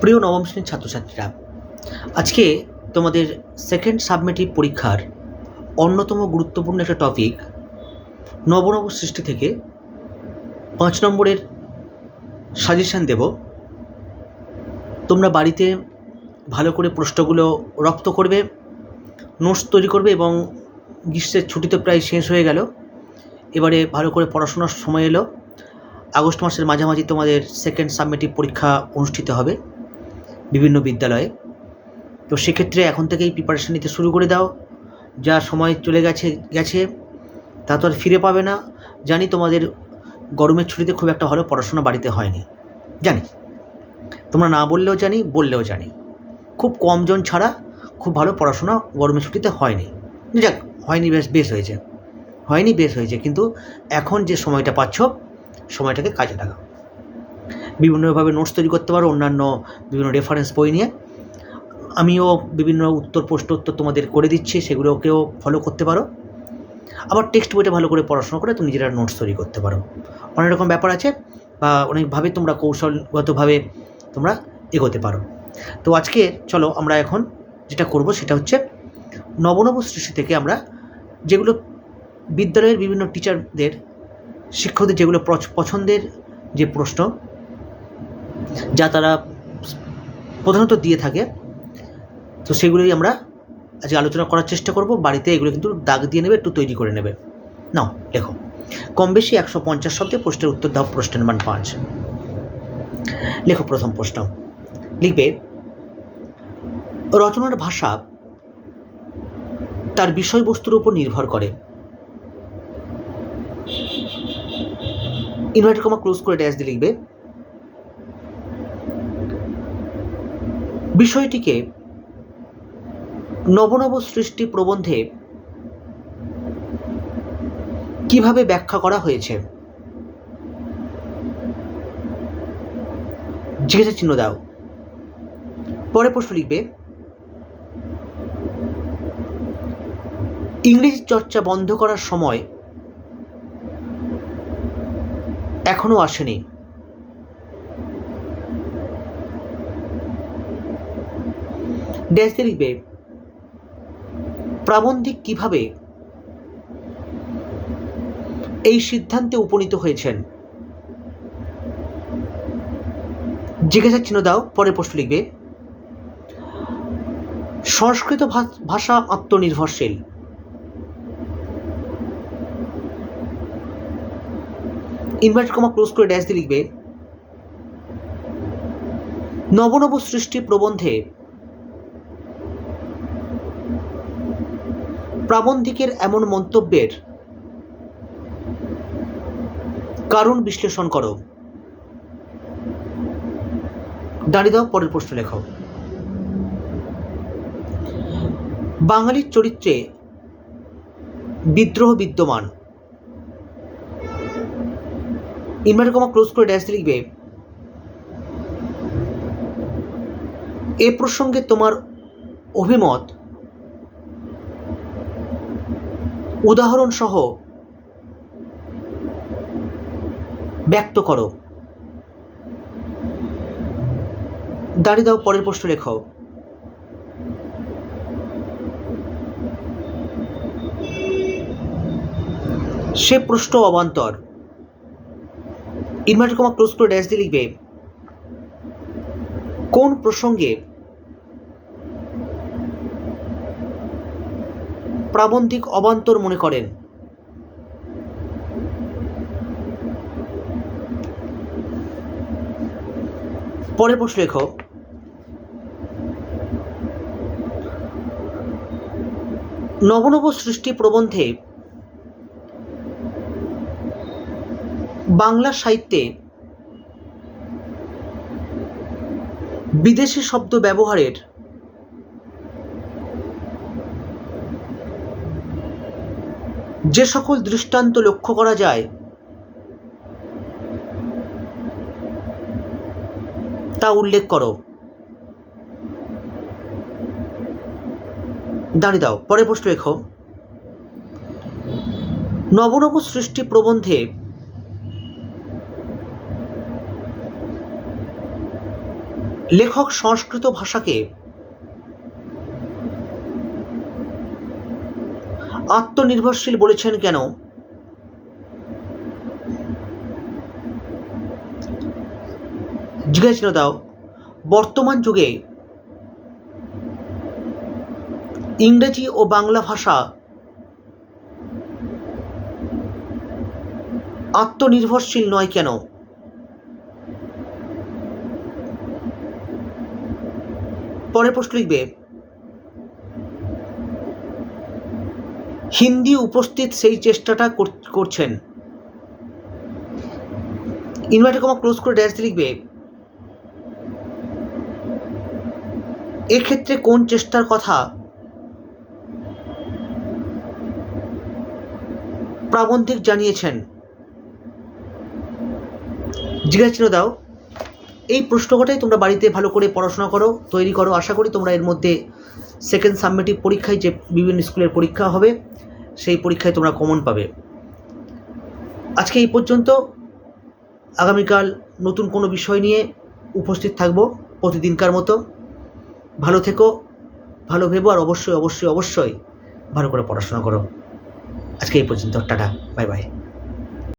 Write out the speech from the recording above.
প্রিয় নবম শ্রেণির ছাত্রছাত্রীরা, আজকে তোমাদের সেকেন্ড সাবমেটিভ পরীক্ষার অন্যতম গুরুত্বপূর্ণ একটা টপিক নবনব সৃষ্টি থেকে পাঁচ নম্বরের সাজেশান দেব। তোমরা বাড়িতে ভালো করে প্রশ্নগুলো রপ্ত করবে নোটস তৈরি করবে এবং গ্রীষ্মের ছুটি তো প্রায় শেষ হয়ে গেল। এবারে ভালো করে পড়াশোনার সময় এলো। আগস্ট মাসের মাঝামাঝি তোমাদের সেকেন্ড সাবমেটিভ পরীক্ষা অনুষ্ঠিত হবে। বিভিন্ন বিদ্যালয়ে। তো সেক্ষেত্রে এখন থেকেই প্রিপারেশান নিতে শুরু করে দাও। যা সময় চলে গেছে গেছে, তা তো আর ফিরে পাবে না। জানি তোমাদের গরমের ছুটিতে খুব একটা ভালো পড়াশোনা বাড়িতে হয়নি। জানি। তোমরা না বললেও জানি বললেও জানি। খুব কম জন ছাড়া খুব ভালো পড়াশোনা গরমের ছুটিতে হয়নি। যাক, হয়নি বেশ বেশ হয়েছে। হয়নি, বেশ হয়েছে। কিন্তু এখন যে সময়টা পাচ্ছ, সময়টাকে কাজে লাগাও। বিভিন্নভাবে নোটস তৈরি করতে পারো, অন্যান্য বিভিন্ন রেফারেন্স বই নিয়ে। আমিও বিভিন্ন উত্তর, প্রশ্ন উত্তর তোমাদের করে দিচ্ছি, সেগুলোকেও ফলো করতে পারো। আবার টেক্সট বইটা ভালো করে পড়াশোনা করে তুমি নিজেরা নোটস তৈরি করতে পারো। অনেক রকম ব্যাপার আছে, বা অনেকভাবে তোমরা কৌশলগতভাবে তোমরা এগোতে পারো। তো আজকে চলো আমরা এখন যেটা করব সেটা হচ্ছে, নবনব সৃষ্টি থেকে আমরা যেগুলো বিদ্যালয়ের বিভিন্ন টিচারদের শিক্ষকদের যেগুলো পছ- পছন্দের যে প্রশ্ন যা তারা প্রধানত দিয়ে থাকে। তো সেগুলোই আমরা আজকে আলোচনা করার চেষ্টা করব। বাড়িতে এগুলো কিন্তু দাগ দিয়ে নেবে, একটু তৈরি করে নেবে। নাও, লেখো। কম বেশি একশো পঞ্চাশ শব্দে প্রশ্নের উত্তর দাও, প্রশ্নের মান পাঁচ। লেখো প্রথম প্রশ্ন। লিখবে, রচনার ভাষা তার বিষয়বস্তুর উপর নির্ভর করে। ইনভার্টার কমা ক্লোজ করে ড্যাশ দিয়ে লিখবে বিষয়টিকে নবনব সৃষ্টি প্রবন্ধে কীভাবে ব্যাখ্যা করা হয়েছে? জিজ্ঞাসা চিহ্ন দাও। পরে প্রশ্ন লিখবে, ইংরেজি চর্চা বন্ধ করার সময় এখনও আসেনি। ড্যাশ লিখবে প্রাবন্ধিক কীভাবে এই সিদ্ধান্তে উপনীত হয়েছেন? জিজ্ঞাসা চিহ্ন দাও পরে প্রশ্ন লিখবে। সংস্কৃত ভাষা আত্মনির্ভরশীল। ইনভার্ট কমা ক্লোজ করে ড্যাশ দিয়ে লিখবে নবনব সৃষ্টি প্রবন্ধে প্রাবন্ধিকের এমন মন্তব্যের কারণ বিশ্লেষণ করো। দাঁড়িয়ে দাও, পরের প্রশ্ন লেখো। বাঙালির চরিত্রে বিদ্রোহ বিদ্যমান। ইনভার্টার কমা ক্লোজ করে ড্যাশ লিখবে, এ প্রসঙ্গে তোমার অভিমত উদাহরণ সহ ব্যক্ত করো। দাঁড়িয়ে দাও, পরের প্রশ্ন লেখো। সে প্রশ্ন অবান্তর। ইনভার্টার কমা ক্লোজ করে ড্যাশ দিয়ে লিখবে, কোন প্রসঙ্গে প্রাবন্ধিক অবান্তর মনে করেন। পরের প্রশ্ন লেখো। নবনব সৃষ্টি প্রবন্ধে বাংলা সাহিত্যে বিদেশি শব্দ ব্যবহারের যে সকল দৃষ্টান্ত লক্ষ্য করা যায়, তা উল্লেখ করো। দাঁড়িয়ে দাও পরে প্রশ্ন লেখো। নবনব সৃষ্টি প্রবন্ধে লেখক সংস্কৃত ভাষাকে আত্মনির্ভরশীল বলেছেন কেন? জিজ্ঞাসা দাও, বর্তমান যুগে ইংরেজি ও বাংলা ভাষা আত্মনির্ভরশীল নয় কেন? পরের প্রশ্ন লিখবে হিন্দি উপস্থিত সেই চেষ্টাটা কর- করছেন। ইনভার্টার কমা ক্লোজ করে ড্যাশ লিখবে, এক্ষেত্রে কোন চেষ্টার কথা প্রাবন্ধিক জানিয়েছেন? জিজ্ঞাসা দাও। এই প্রশ্নটাই তোমরা বাড়িতে ভালো করে পড়াশোনা করো, তৈরি করো। আশা করি তোমরা এর মধ্যে সেকেন্ড সাবমিটিভ পরীক্ষায় যে বিভিন্ন স্কুলের পরীক্ষা হবে সেই পরীক্ষায় তোমরা কমন পাবে। আজকে এই পর্যন্ত। আগামীকাল নতুন কোনো বিষয় নিয়ে উপস্থিত থাকব প্রতিদিনকার মতো। ভালো থেকো, ভালো ভেবো, আর অবশ্যই অবশ্যই অবশ্যই ভালো করে পড়াশোনা করো। আজকে এই পর্যন্ত, টাটা, বাই বাই।